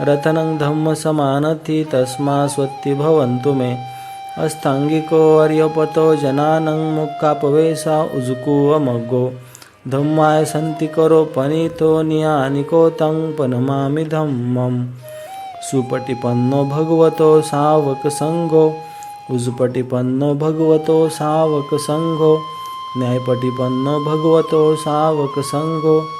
रतनं धम्मसमानथि तस्मा स्वत्ति भवन्तु मे। अष्टाङ्गिको अर्यपतो जनानं मुक्कापवेशा उजुकुवमग्गो। धम्माय सन्ति करो पनीतो नियानिको तं पनमामि धम्मं सुपटिपन्नो भगवतो सावकसङ्गो। उजुपटिपन्नो भगवतो सावकसङ्गो। न्यायपटिपन्नो भगवतो सावकसङ्गो।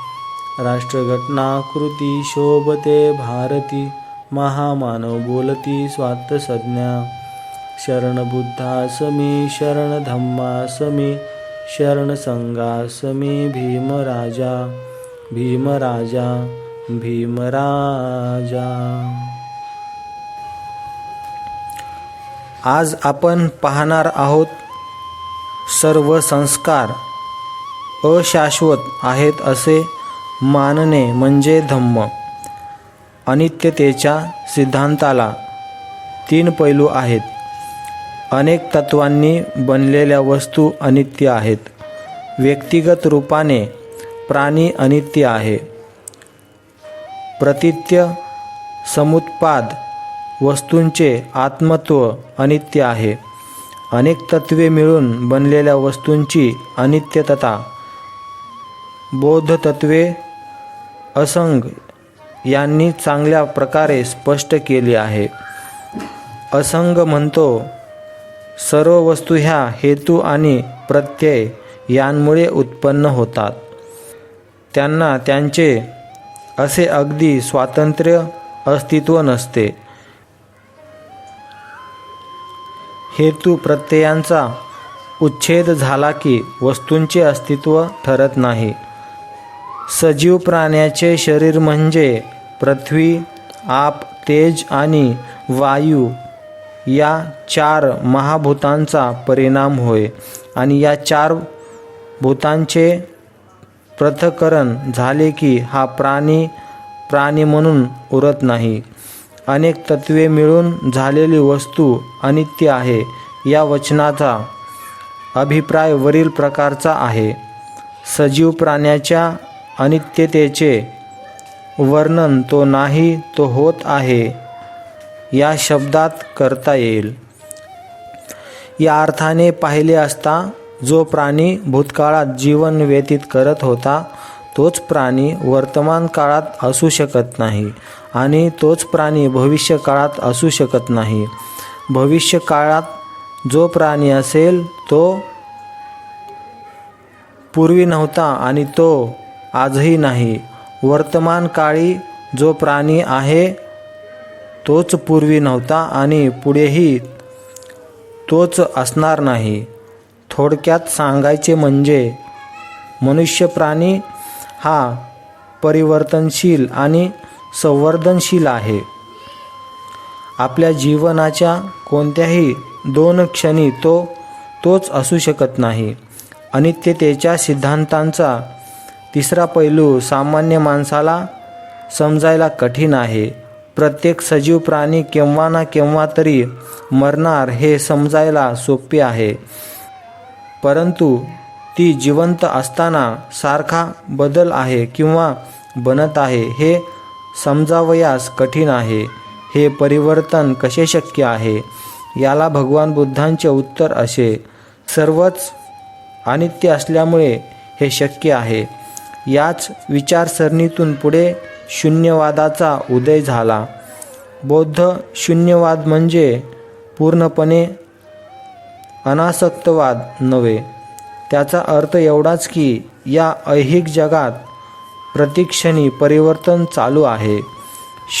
राष्ट्रघटनाकृती शोभते भारती महामानव बोलती स्वात संज्ञा शरण बुद्धासमी शरण धम्मासमी शरण भीमराजा। भीमराजा भीमराजा। आज आपण पाहणार आहोत सर्व संस्कार अशाश्वत आहेत असे मानणे म्हणजे धम्म. अनित्यतेच्या सिद्धांताला तीन पैलू आहेत. अनेक तत्वांनी बनलेल्या वस्तू अनित्य आहेत. व्यक्तिगत रूपाने प्राणी अनित्य आहे. प्रतित्य समुत्पाद वस्तूंचे आत्मत्व अनित्य आहे. अनेक तत्वे मिळून बनलेल्या वस्तूंची अनित्यतता बौद्ध तत्वे असंग यांनी चांगल्या प्रकारे स्पष्ट केली आहे. असंग म्हणतो सर्व वस्तू ह्या हेतू आणि प्रत्यय यांमुळे उत्पन्न होतात. त्यांना त्यांचे असे अगदी स्वातंत्र्य अस्तित्व नसते. हेतू प्रत्ययांचा उच्छेद झाला की वस्तूंचे अस्तित्व ठरत नाही. सजीव प्राण्याचे शरीर म्हणजे पृथ्वी आप तेज आणि वायू या चार महाभूतांचा परिणाम होय आणि या चार भूतांचे पृथक्करण झाले की हा प्राणी प्राणी म्हणून उरत नाही. अनेक तत्वे मिळून झालेली वस्तू अनित्य आहे या वचनाचा अभिप्राय वरील प्रकारचा आहे. सजीव प्राण्याच्या अनित्यतेचे वर्णन तो नाही तो होत आहे या शब्दात करता येईल. या अर्थाने पाहिले असता जो प्राणी भूतकाळात जीवन व्यतीत करत होता तोच प्राणी वर्तमान काळात असू शकत नाही आणि तोच प्राणी भविष्य काळात असू शकत नाही. भविष्य काळात जो प्राणी असेल तो पूर्वी नव्हता आणि तो आजही नाही. वर्तमान काळी जो प्राणी आहे तोच पूर्वी नव्हता आणि पुढेही तोच असणार नाही. थोडक्यात सांगायचे म्हणजे मनुष्य प्राणी हा परिवर्तनशील आणि संवर्धनशील आहे. आपल्या जीवनाच्या कोणत्याही दोन क्षणी तो तोच असू शकत नाही. आणि ते त्याच्या सिद्धांतांचा तिसरा पैलू सामान्य माणसाला समजायला कठीण आहे. प्रत्येक सजीव प्राणी केव्हा ना केव्हा तरी मरणार हे समजायला सोपे आहे. परंतु ती जिवंत असताना सारखा बदल आहे किंवा बनत आहे हे समजावयास कठीण आहे. हे परिवर्तन कसे शक्य आहे? याला भगवान बुद्धांचे उत्तर असे. सर्वच अनित्य असल्यामुळे हे शक्य आहे. याच विचारसरणीतून पुढे शून्यवादाचा उदय झाला. बौद्ध शून्यवाद म्हणजे पूर्णपणे अनासक्तवाद नव्हे. त्याचा अर्थ एवढाच की या ऐहिक जगात प्रतिक्षणी परिवर्तन चालू आहे.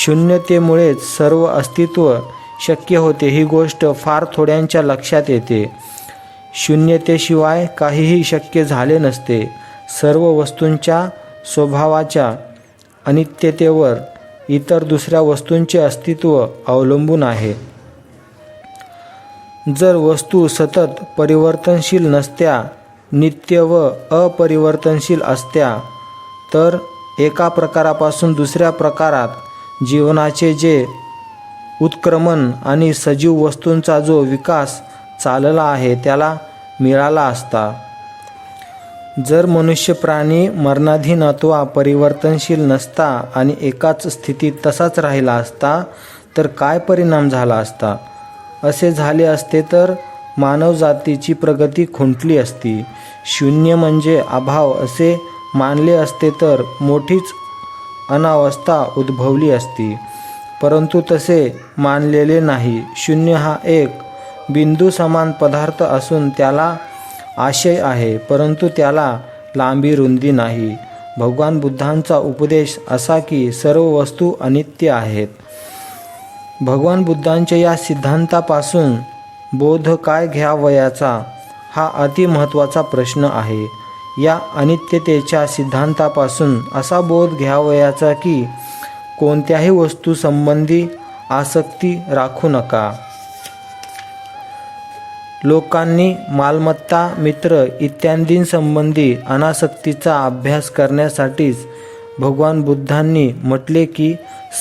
शून्यतेमुळेच सर्व अस्तित्व शक्य होते ही गोष्ट फार थोड्यांच्या लक्षात येते. शून्यतेशिवाय काहीही शक्य झाले नसते. सर्व वस्तूंच्या स्वभावाच्या अनित्यतेवर इतर दुसऱ्या वस्तूंचे अस्तित्व अवलंबून आहे. जर वस्तू सतत परिवर्तनशील नसत्या नित्य व अपरिवर्तनशील असत्या तर एका प्रकारापासून दुसऱ्या प्रकारात जीवनाचे जे उत्क्रमण आणि सजीव वस्तूंचा जो विकास चालला आहे त्याला मिळाला असता. जर मनुष्य प्राणी मरणाधीन अथवा परिवर्तनशील नसता आणि एकाच स्थितीत तसाच राहिला असता तर काय परिणाम झाला असता? असे झाले असते तर मानवजातीची प्रगती खुंटली असती. शून्य म्हणजे अभाव असे मानले असते तर मोठीच अनावस्था उद्भवली असती. परंतु तसे मानलेले नाही. शून्य हा एक बिंदू समान पदार्थ असून त्याला आशय आहे परंतु त्याला लांबी रुंदी नाही. भगवान बुद्धांचा उपदेश असा की सर्व वस्तू अनित्य आहेत. भगवान बुद्धांच्या या सिद्धांतापासून बोध काय घ्यावयाचा हा अतिमहत्त्वाचा प्रश्न आहे. या अनित्यतेच्या सिद्धांतापासून असा बोध घ्यावयाचा की कोणत्याही वस्तूसंबंधी आसक्ती राखू नका. लोकांनी मालमत्ता मित्र इत्यादींसंबंधी अनासक्तीचा अभ्यास करण्यासाठीच भगवान बुद्धांनी म्हटले की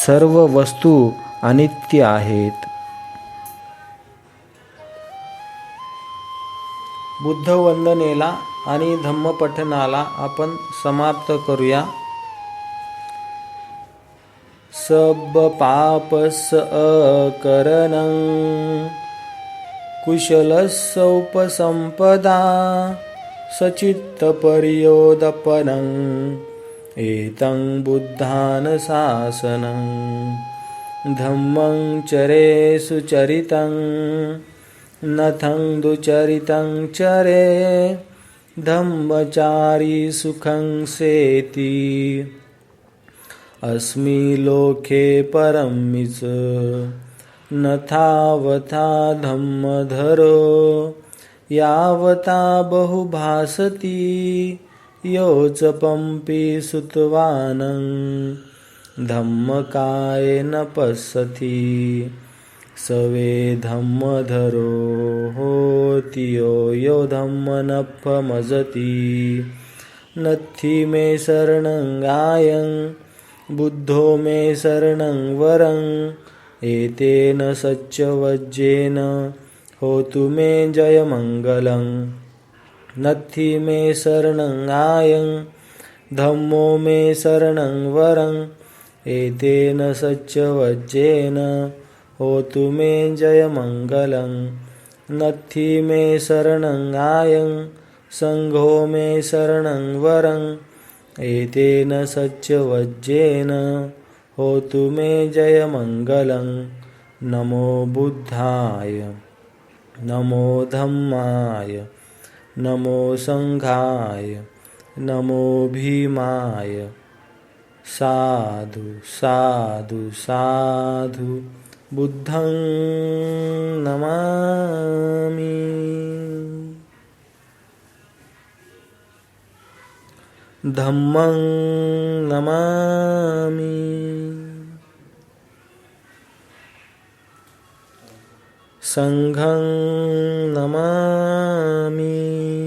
सर्व वस्तू अनित्य आहेत. बुद्ध वंदनेला आणि धम्मपठनाला आपण समाप्त करूया. सब पापस अकरणं कुशलस्सौपसम्पदा सचित्तपर्योदपनम् एतं बुद्धानशासनं धम्मं चरे सुचरितं नथं दुचरितं चरे धम्मचारी सुखं सेति। अस्मि लोके परमिच नथावथा धम्मधरो यावता बहुभासति योच पंपि सुतवानं। धम्मकाय न स सवे धम्मधरो होति यो यो धम्मनफमजति नत्थि मे शरणं गायं बुद्धो मे शरणं वरं। एतेन सच्चवज्जेन होतु मे जयमङ्गलं नत्थि मे शरणं आयं धम्मो मे शरणं वरं एतेन सच्चवज्जेन होतु मे जयमङ्गलं नत्थि मे शरणं आयं सङ्घो मे शरणं वरं एतेन सच्चवज्जेन होतु मे जयमङ्गलं नमो बुद्धाय। नमो धम्माय। नमो सङ्घाय नमो भीमाय। साधु साधु साधु। बुद्धं नमामि। धम्मं नमामि। सङ्घं नमामि।